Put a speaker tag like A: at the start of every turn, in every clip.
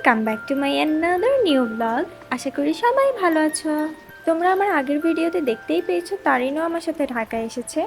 A: Welcome back to my another new blog আশা করি সবাই ভালো আছো। তোমরা আমার আগের ভিডিওতে দেখতেই পেয়েছ, তারিনও আমার সাথে ঢাকায় এসেছে।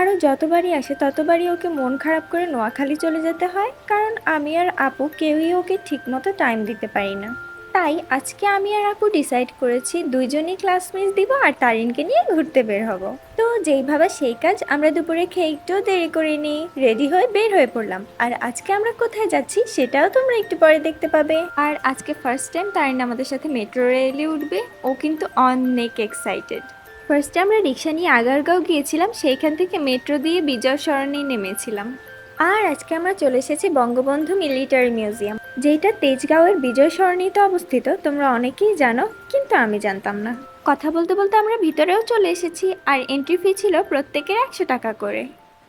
A: আরও যতবারই আসে, ততবারই ওকে মন খারাপ করে নোয়াখালী চলে যেতে হয়, কারণ আমি আর আপু কেউই ওকে ঠিকমতো টাইম দিতে পারি না। তাই আজকে আমি আর আপু ডিসাইড করেছি দুইজনই ক্লাস মিস দিব আর তারিনকে নিয়ে ঘুরতে বের হব। তো যেইভাবে সেই কাজ আমরা দুপুরে খেয়ে একটু দেরি করে নিই রেডি হয়ে বের হয়ে পড়লাম। আর আজকে আমরা কোথায় যাচ্ছি সেটাও তোমরা একটু পরে দেখতে পাবে। আর আজকে ফার্স্ট টাইম তারিন আমাদের সাথে মেট্রো রেলে উঠবে, ও কিন্তু অনেক এক্সাইটেড ফার্স্টে আমরা রিক্সা নিয়ে আগারগাঁও গিয়েছিলাম, সেইখান থেকে মেট্রো দিয়ে বিজয় সরণি নেমেছিলাম। আর আজকে আমরা চলে এসেছি বঙ্গবন্ধু মিলিটারি মিউজিয়াম যেটা তেজগাঁওয়ের বিজয় সরণিতে অবস্থিত তোমরা অনেকেই জানো কিন্তু আমি জানতাম না। কথা বলতে বলতে আমরা ভিতরেও চলে এসেছি আর এন্ট্রি ফি ছিল প্রত্যেকের একশো টাকা করে।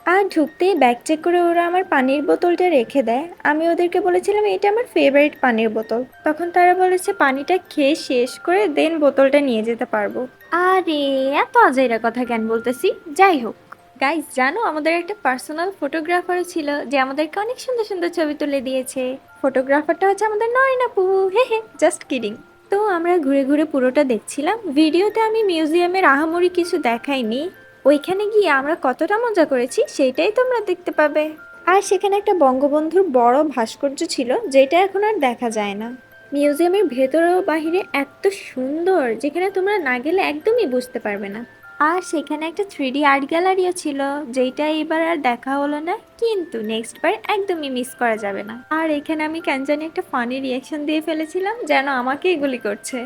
A: আর ঢুকতেই ব্যাগ চেক করে ওরা আমার পানির বোতলটা রেখে দেয়। আমি ওদেরকে বলেছিলাম এটা আমার ফেভারিট পানির বোতল। তখন তারা বলেছে পানিটা খেয়ে শেষ করে দেন বোতলটা নিয়ে যেতে পারব। আরে এত আজাইরা কথা কেন বলতেছি? যাই হোক। গাইজ জানো, আমাদের একটা পার্সোনাল ফটোগ্রাফারও ছিল যে আমাদেরকে অনেক সুন্দর সুন্দর ছবি তুলে দিয়েছে। ফটোগ্রাফারটা হচ্ছে আমাদের নয় না নয়নাপু হে হে জাস্ট কিডিং তো আমরা ঘুরে ঘুরে পুরোটা দেখছিলাম। ভিডিওতে আমি মিউজিয়ামের আহামরি কিছু দেখাইনি। ওইখানে গিয়ে আমরা কতটা মজা করেছি সেটাই তোমরা দেখতে পাবে। আর সেখানে একটা বঙ্গবন্ধুর বড় ভাস্কর্য ছিল, যেটা এখন আর দেখা যায় না। মিউজিয়ামের ভেতর ও বাহিরে এত সুন্দর, যেখানে তোমরা না গেলে একদমই বুঝতে পারবে না। আর সেখানে একটা থ্রি ডি আর্ট গ্যালারিও ছিল যেটা এবার আর দেখা হলো না, কিন্তু নেক্সট বার একদমই মিস করা যাবে না। আর এখানে আমি কেন জানি একটা ফানি রিয়াকশন দিয়ে ফেলেছিলাম, যেন আমাকে এগুলি করছে।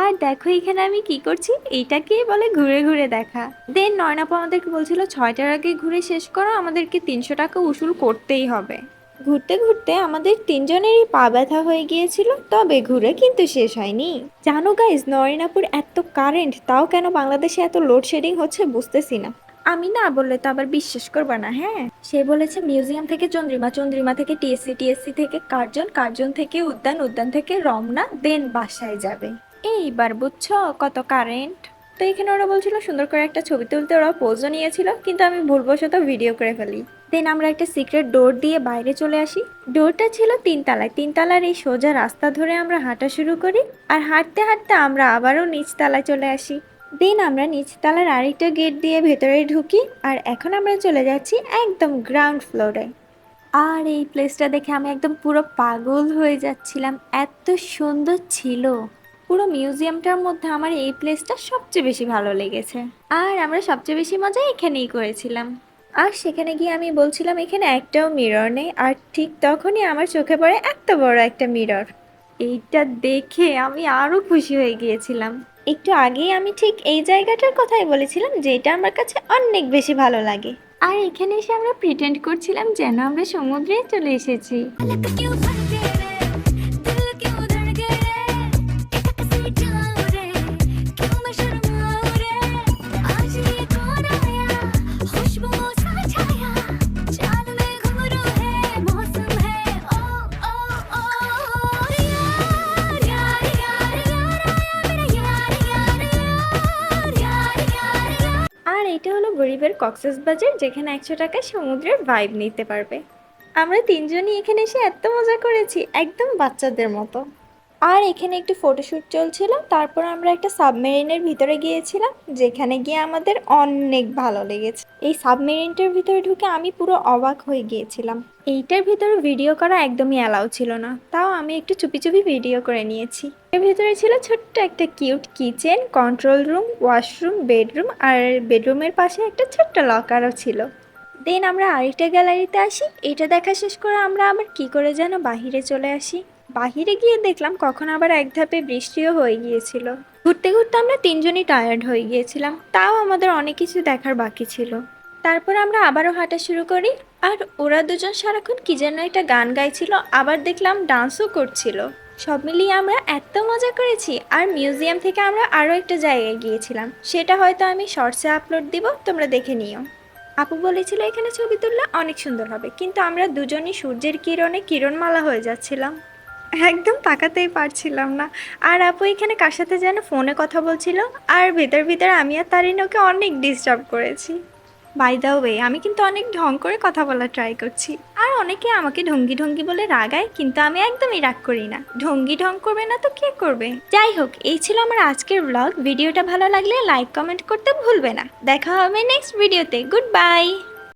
A: আর দেখো এখানে আমি কি করছি, এইটাকেই বলে ঘুরে ঘুরে দেখা। দেন নয়নাপা আমাদেরকে বলছিল, ছয়টার আগে ঘুরে শেষ করো, আমাদেরকে তিনশো টাকা উসুল করতেই হবে। ঘুরতে ঘুরতে আমাদের তিনজনেরই পা ব্যথা হয়ে গিয়েছিল, তবে ঘুরে কিন্তু শেষ হয়নি। জানো গাইজ নরিনাপুর এত কারেন্ট তাও কেন বাংলাদেশে এত লোডশেডিং হচ্ছে বুঝতেছি না। আমি না বললে তো আবার বিশ্বাস করবা না হ্যাঁ? সে বলেছে মিউজিয়াম থেকে চন্দ্রিমা চন্দ্রিমা থেকে টিএসসি টিএসসি থেকে কার্জন কার্জন থেকে উদ্যান উদ্যান থেকে রমনা দেন বাসায় যাবে। এইবার বুঝছ কত কারেন্ট তো এখানে ওরা বলছিল সুন্দর করে একটা ছবি তুলতে ওরা পোজও নিয়েছিল, কিন্তু আমি ভুলবশত ভিডিও করে ফেলি। দেন আমরা একটা সিক্রেট ডোর দিয়ে বাইরে চলে আসি। ডোরটা ছিল তিনতলায়। তিনতলার এই সোজা রাস্তা ধরে আমরা হাঁটা শুরু করি আর হাঁটতে হাঁটতে আমরা আবারও নিচতলায় চলে আসি। দেন আমরা নিচতলার আরেকটা গেট দিয়ে ভেতরে ঢুকি আর এখন আমরা চলে যাচ্ছি একদম গ্রাউন্ড ফ্লোরে আর এই প্লেসটা দেখে আমি একদম পুরো পাগল হয়ে যাচ্ছিলাম। এত সুন্দর ছিল। পুরো মিউজিয়ামটার মধ্যে আমার এই প্লেসটা সবচেয়ে বেশি ভালো লেগেছে। আর আমরা সবচেয়ে বেশি মজা এখানেই করেছিলাম। আর সেখানে গিয়ে আমি বলছিলাম, এখানে একটাও মিরর নেই। আর ঠিক তখনই আমার চোখে পড়ে এত বড় একটা মিরর এইটা দেখে আমি আরও খুশি হয়ে গিয়েছিলাম। একটু আগেই আমি ঠিক এই জায়গাটার কথাই বলেছিলাম যেটা আমার কাছে অনেক বেশি ভালো লাগে। আর এখানে এসে আমরা প্রিটেন্ড করছিলাম যেন আমরা সমুদ্রে চলে এসেছি। কক্সেস বাজার, যেখানে একশো টাকা সমুদ্রের ভাইব নিতে পারবে। আমরা তিনজনই এখানে এসে এত মজা করেছি, একদম বাচ্চাদের মতো। আর এখানে একটি ফটোশ্যুট চলছিল। তারপর আমরা একটা সাবমেরিনের ভিতরে গিয়েছিলাম, যেখানে গিয়ে আমাদের অনেক ভালো লেগেছে। এই সাবমেরিনটার ভিতরে ঢুকে আমি পুরো অবাক হয়ে গিয়েছিলাম। এইটার ভিতরে ভিডিও করা একদমই অ্যালাউ ছিল না। তাও আমি একটু চুপি চুপি ভিডিও করে নিয়েছি। এর ভিতরে ছিল ছোট্ট একটা cute kitchen control room washroom bedroom আর বেডরুমের পাশে একটা ছোট্ট লকারও ছিল। দেন আমরা আরেকটা গ্যালারিতে আসি। এটা দেখা শেষ করে আমরা আবার কি করে যেন বাহিরে চলে আসি। বাহিরে গিয়ে দেখলাম কখন আবার এক ধাপে বৃষ্টিও হয়ে গিয়েছিল। ঘুরতে ঘুরতে আমরা তিনজনই টায়ার্ড হয়ে গিয়েছিলাম, তাও আমাদের অনেক কিছু দেখার বাকি ছিল। তারপর আমরা আবারও হাঁটা শুরু করি, আর ওরা দুজন সারাক্ষণ কি যেন একটা গান গাইছিল, আবার দেখলাম ডান্সও করছিল। সব মিলিয়ে আমরা এত মজা করেছি, আর মিউজিয়াম থেকে আমরা আরও একটা জায়গায় গিয়েছিলাম, সেটা হয়তো আমি শর্টসে আপলোড দিব, তোমরা দেখে নিও। আপু বলেছিল এখানে ছবি তুললে অনেক সুন্দর হবে, কিন্তু আমরা দুজনই সূর্যের কিরণে কিরণমালা হয়ে যাচ্ছিলাম। একদম তাকাতেই পারছিলাম না। আর আপু এখানে কার সাথে যেন ফোনে কথা বলছিল? আর ভেতর ভিতর আমি আর তারিনকে অনেক ডিস্টার্ব করেছি। বাই দ্য ওয়ে আমি কিন্তু অনেক ঢং করে কথা বলার ট্রাই করছি। আর অনেকে আমাকে ঢঙ্গি ঢঙ্গি বলে রাগায়, কিন্তু আমি একদমই রাগ করি না। ঢঙ্গি ঢং করবে না তো কে করবে? যাই হোক, এই ছিল আমার আজকের ব্লগ ভিডিওটা ভালো লাগলে লাইক কমেন্ট করতে ভুলবে না। দেখা হবে নেক্সট ভিডিওতে গুড বাই